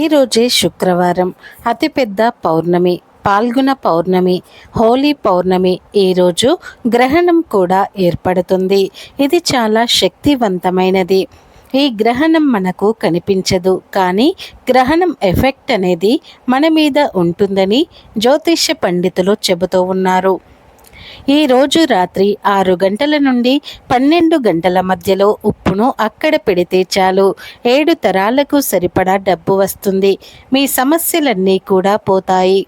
ఈరోజే శుక్రవారం. అతిపెద్ద పౌర్ణమి పాల్గొన పౌర్ణమి హోలీ పౌర్ణమి ఈరోజు గ్రహణం కూడా ఏర్పడుతుంది. ఇది చాలా శక్తివంతమైనది. ఈ గ్రహణం మనకు కనిపించదు. కానీ గ్రహణం ఎఫెక్ట్ అనేది మన మీద ఉంటుందని జ్యోతిష్య పండితులు చెబుతూ ఉన్నారు. ఈ రోజు రాత్రి ఆరు గంటల నుండి పన్నెండు గంటల మధ్యలో ఉప్పును అక్కడ పెడితే చాలు. ఏడు తరాలకు సరిపడా డబ్బు వస్తుంది. మీ సమస్యలన్నీ కూడా పోతాయి.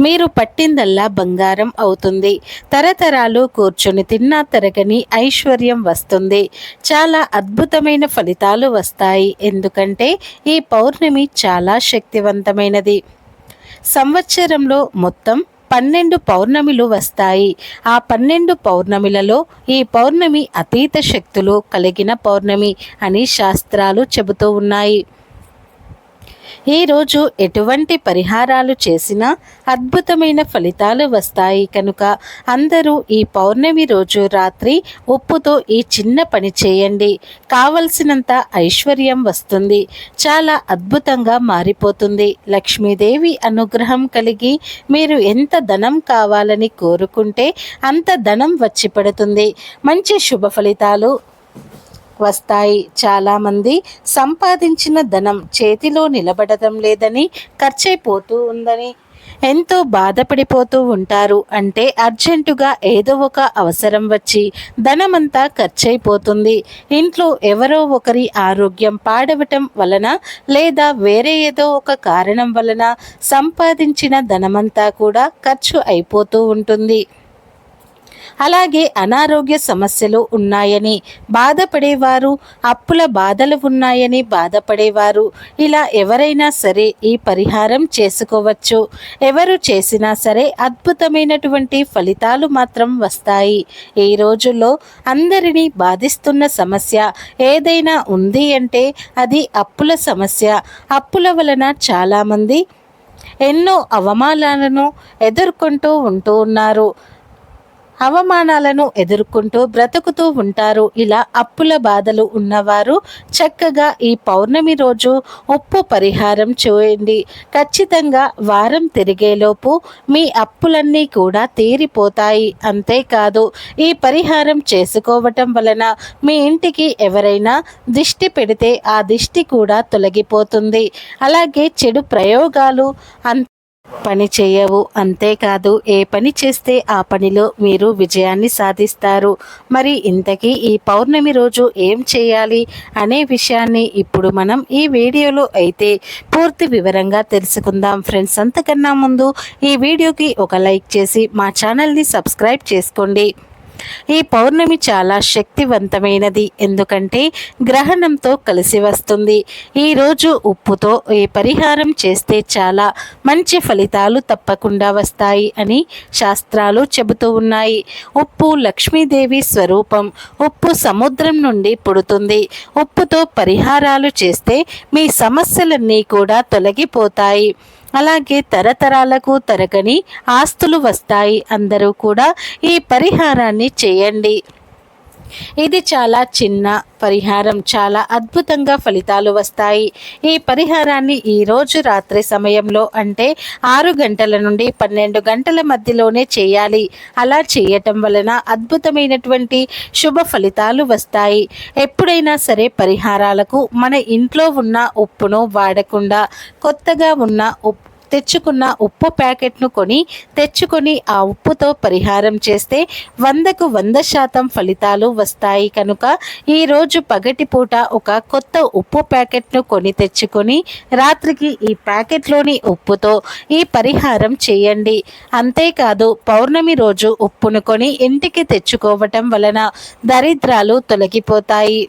మీరు పట్టిందల్లా బంగారం అవుతుంది. తరతరాలు కూర్చొని తిన్నా తరగని ఐశ్వర్యం వస్తుంది. చాలా అద్భుతమైన ఫలితాలు వస్తాయి. ఎందుకంటే ఈ పౌర్ణమి చాలా శక్తివంతమైనది. సంవత్సరంలో మొత్తం పన్నెండు పౌర్ణమిలు వస్తాయి. ఆ పన్నెండు పౌర్ణమిలలో ఈ పౌర్ణమి అతీత శక్తులు కలిగిన పౌర్ణమి అని శాస్త్రాలు చెబుతూ ఉన్నాయి. ఈరోజు ఎటువంటి పరిహారాలు చేసినా అద్భుతమైన ఫలితాలు వస్తాయి కనుక అందరూ ఈ పౌర్ణమి రోజు రాత్రి ఉప్పుతో ఈ చిన్న పని చేయండి. కావలసినంత ఐశ్వర్యం వస్తుంది. చాలా అద్భుతంగా మారిపోతుంది. లక్ష్మీదేవి అనుగ్రహం కలిగి మీరు ఎంత ధనం కావాలని కోరుకుంటే అంత ధనం వచ్చి పడుతుంది. మంచి శుభ ఫలితాలు వస్తాయి. చాలామంది సంపాదించిన ధనం చేతిలో నిలబడటం లేదని ఖర్చయిపోతూ ఉందని ఎంతో బాధపడిపోతూ ఉంటారు. అంటే అర్జెంటుగా ఏదో ఒక అవసరం వచ్చి ధనమంతా ఖర్చయిపోతుంది ఇంట్లో ఎవరో ఒకరి ఆరోగ్యం పాడవటం వలన లేదా వేరే ఏదో ఒక కారణం వలన సంపాదించిన ధనమంతా కూడా ఖర్చు అయిపోతూ ఉంటుంది. అలాగే అనారోగ్య సమస్యలు ఉన్నాయని బాధపడేవారు అప్పుల బాధలు ఉన్నాయని బాధపడేవారు. ఇలా ఎవరైనా సరే ఈ పరిహారం చేసుకోవచ్చు. ఎవరు చేసినా సరే అద్భుతమైనటువంటి ఫలితాలు మాత్రం వస్తాయి. ఈ రోజుల్లో అందరినీ బాధిస్తున్న సమస్య ఏదైనా ఉంది అంటే అది అప్పుల సమస్య. అప్పుల వలన చాలామంది ఎన్నో అవమానాలను ఎదుర్కొంటూ ఉంటూ ఉన్నారు. అవమానాలను ఎదుర్కొంటూ బ్రతుకుతూ ఉంటారు. ఇలా అప్పుల బాధలు ఉన్నవారు చక్కగా ఈ పౌర్ణమి రోజు ఉప్పు పరిహారం చేయండి. ఖచ్చితంగా వారం తిరిగేలోపు మీ అప్పులన్నీ కూడా తీరిపోతాయి. అంతేకాదు ఈ పరిహారం చేసుకోవటం వలన మీ ఇంటికి ఎవరైనా దిష్టి పెడితే ఆ దిష్టి కూడా తొలగిపోతుంది. అలాగే చెడు ప్రయోగాలు అంత పని చేయవు అంతేకాదు ఏ పని చేస్తే ఆ పనిలో మీరు విజయాన్ని సాధిస్తారు. మరి ఇంతకీ ఈ పౌర్ణమి రోజు ఏం చేయాలి అనే విషయాన్ని ఇప్పుడు మనం ఈ వీడియోలో అయితే పూర్తి వివరంగా తెలుసుకుందాం. ఫ్రెండ్స్ అంతకన్నా ముందు ఈ వీడియోకి ఒక లైక్ చేసి మా ఛానల్ని సబ్స్క్రైబ్ చేసుకోండి. ఈ పౌర్ణమి చాలా శక్తివంతమైనది. ఎందుకంటే గ్రహణంతో కలిసి వస్తుంది. ఈరోజు ఉప్పుతో ఈ పరిహారం చేస్తే చాలా మంచి ఫలితాలు తప్పకుండా వస్తాయి అని శాస్త్రాలు చెబుతూ ఉన్నాయి. ఉప్పు లక్ష్మీదేవి స్వరూపం. ఉప్పు సముద్రం నుండి పుడుతుంది. ఉప్పుతో పరిహారాలు చేస్తే మీ సమస్యలన్నీ కూడా తొలగిపోతాయి. అలాగే తరతరాలకు తరగని ఆస్తులు వస్తాయి. అందరూ కూడా ఈ పరిహారాన్ని చేయండి. ఇది చాలా చిన్న పరిహారం. చాలా అద్భుతంగా ఫలితాలు వస్తాయి. ఈ పరిహారాన్ని ఈ రోజు రాత్రి సమయంలో అంటే ఆరు గంటల నుండి పన్నెండు గంటల మధ్యలోనే చేయాలి. అలా చేయటం వలన అద్భుతమైనటువంటి శుభ ఫలితాలు వస్తాయి. ఎప్పుడైనా సరే పరిహారాలకు మన ఇంట్లో ఉన్న ఉప్పును వాడకుండా కొత్తగా ఉన్న ఉప్పు తెచ్చుకున్న ఉప్పు ప్యాకెట్ను కొని తెచ్చుకొని ఆ ఉప్పుతో పరిహారం చేస్తే వందకు వంద శాతం ఫలితాలు వస్తాయి కనుక ఈరోజు పగటిపూట ఒక కొత్త ఉప్పు ప్యాకెట్ను కొని తెచ్చుకొని రాత్రికి ఈ ప్యాకెట్లోని ఉప్పుతో ఈ పరిహారం చేయండి. అంతేకాదు పౌర్ణమి రోజు ఉప్పును కొని ఇంటికి తెచ్చుకోవటం వలన దరిద్రాలు తొలగిపోతాయి.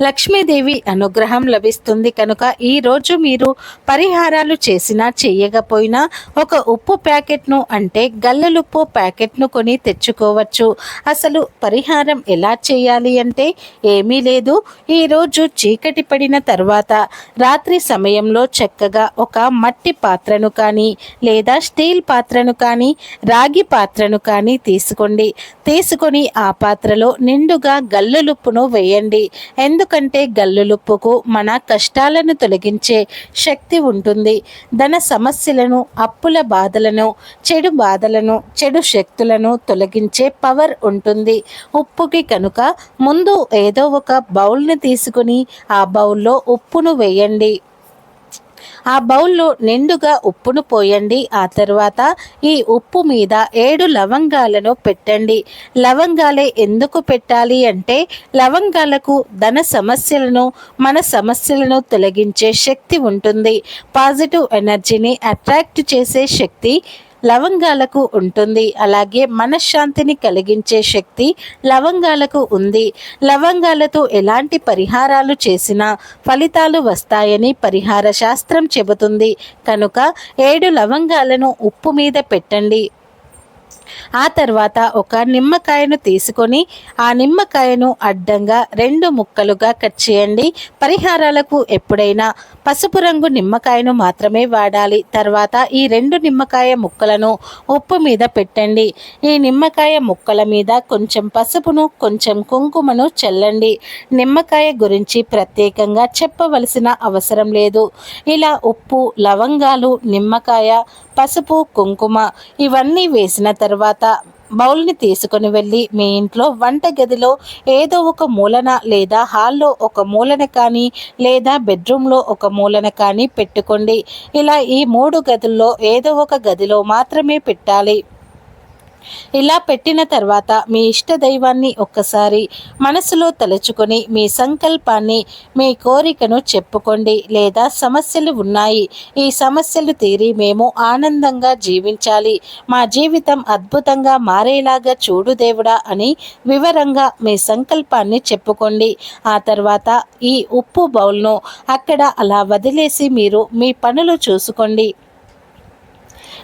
లక్ష్మీదేవి అనుగ్రహం లభిస్తుంది కనుక ఈరోజు మీరు పరిహారాలు చేసినా చేయకపోయినా ఒక ఉప్పు ప్యాకెట్ను అంటే గల్లలుప్పు ప్యాకెట్ను కొని తెచ్చుకోవచ్చు. అసలు పరిహారం ఎలా చేయాలి అంటే ఏమీ లేదు. ఈరోజు చీకటి పడిన తర్వాత రాత్రి సమయంలో చక్కగా ఒక మట్టి పాత్రను కానీ లేదా స్టీల్ పాత్రను కానీ రాగి పాత్రను కానీ తీసుకోండి. తీసుకొని ఆ పాత్రలో నిండుగా గల్లులుప్పును వేయండి. ఎందుకు ఎందుకంటే గల్లులుప్పుకు మన కష్టాలను తొలగించే శక్తి ఉంటుంది. ధన సమస్యలను అప్పుల బాధలను చెడు బాధలను చెడు శక్తులను తొలగించే పవర్ ఉంటుంది. ఉప్పుకి కనుక ముందు ఏదో ఒక బౌల్ని తీసుకుని ఆ బౌల్లో ఉప్పును వేయండి. ఆ బౌల్లో నిండుగా ఉప్పును పోయండి. ఆ తర్వాత ఈ ఉప్పు మీద ఏడు లవంగాలను పెట్టండి. లవంగాలే ఎందుకు పెట్టాలి అంటే లవంగాలకు ధన సమస్యలను మన సమస్యలను తొలగించే శక్తి ఉంటుంది. పాజిటివ్ ఎనర్జీని అట్రాక్ట్ చేసే శక్తి లవంగాలకు ఉంటుంది. అలాగే మనశ్శాంతిని కలిగించే శక్తి లవంగాలకు ఉంది. లవంగాలతో ఎలాంటి పరిహారాలు చేసినా ఫలితాలు వస్తాయని పరిహార శాస్త్రం చెబుతుంది. కనుక ఏడు లవంగాలను ఉప్పు మీద పెట్టండి. ఆ తర్వాత ఒక నిమ్మకాయను తీసుకొని ఆ నిమ్మకాయను అడ్డంగా రెండు ముక్కలుగా కట్ చేయండి. పరిహారాలకు ఎప్పుడైనా పసుపు రంగు నిమ్మకాయను మాత్రమే వాడాలి. తర్వాత ఈ రెండు నిమ్మకాయ ముక్కలను ఉప్పు మీద పెట్టండి. ఈ నిమ్మకాయ ముక్కల మీద కొంచెం పసుపును కొంచెం కుంకుమను చల్లండి. నిమ్మకాయ గురించి ప్రత్యేకంగా చెప్పవలసిన అవసరం లేదు. ఇలా ఉప్పు లవంగాలు నిమ్మకాయ పసుపు కుంకుమ ఇవన్నీ వేసిన తర్వాత బౌల్ని తీసుకొని వెళ్ళి మీ ఇంట్లో వంట గదిలో ఏదో ఒక మూలన లేదా హాల్లో ఒక మూలన కానీ లేదా బెడ్రూమ్లో ఒక మూలన కానీ పెట్టుకోండి. ఇలా ఈ మూడు గదుల్లో ఏదో ఒక గదిలో మాత్రమే పెట్టాలి. ఇలా పెట్టిన తర్వాత మీ ఇష్ట దైవాన్ని ఒక్కసారి మనసులో తలుచుకొని మీ సంకల్పాన్ని మీ కోరికను చెప్పుకోండి. లేదా సమస్యలు ఉన్నాయి ఈ సమస్యలు తీరి మేము ఆనందంగా జీవించాలి. మా జీవితం అద్భుతంగా మారేలాగా చూడు దేవుడా అని వివరంగా మీ సంకల్పాన్ని చెప్పుకోండి. ఆ తర్వాత ఈ ఉప్పు బౌల్ను అక్కడ అలా వదిలేసి మీరు మీ పనులు చూసుకోండి.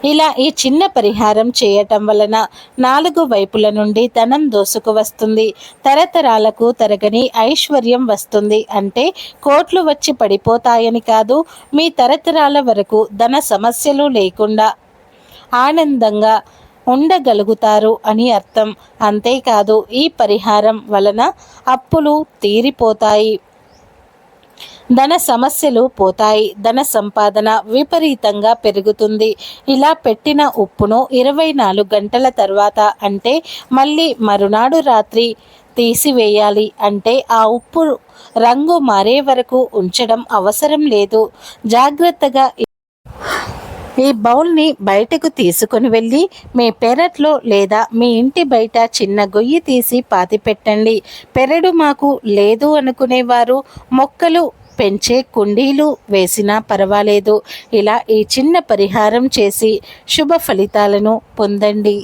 ఇలా ఈ చిన్న పరిహారం చేయటం వలన నాలుగు వైపుల నుండి ధనం దోసుకు వస్తుంది. తరతరాలకు తరగని ఐశ్వర్యం వస్తుంది. అంటే కోట్లు వచ్చి పడిపోతాయని కాదు మీ తరతరాల వరకు ధన సమస్యలు లేకుండా ఆనందంగా ఉండగలుగుతారు అని అర్థం. అంతేకాదు ఈ పరిహారం వలన అప్పులు తీరిపోతాయి. ధన సమస్యలు పోతాయి. ధన సంపాదన విపరీతంగా పెరుగుతుంది. ఇలా పెట్టిన ఉప్పును ఇరవై నాలుగు గంటల తర్వాత అంటే మళ్ళీ మరునాడు రాత్రి తీసివేయాలి అంటే ఆ ఉప్పు రంగు మారే వరకు ఉంచడం అవసరం లేదు. జాగ్రత్తగా ఈ బౌల్ని బయటకు తీసుకొని వెళ్ళి మీ పెరట్లో లేదా మీ ఇంటి బయట చిన్న గొయ్యి తీసి పాతి పెట్టండి పెరడు మాకు లేదు అనుకునేవారు. మొక్కలు పెంచే కుండీలు వేసినా పర్వాలేదు. ఇలా ఈ చిన్న పరిహారం చేసి శుభ ఫలితాలను పొందండి.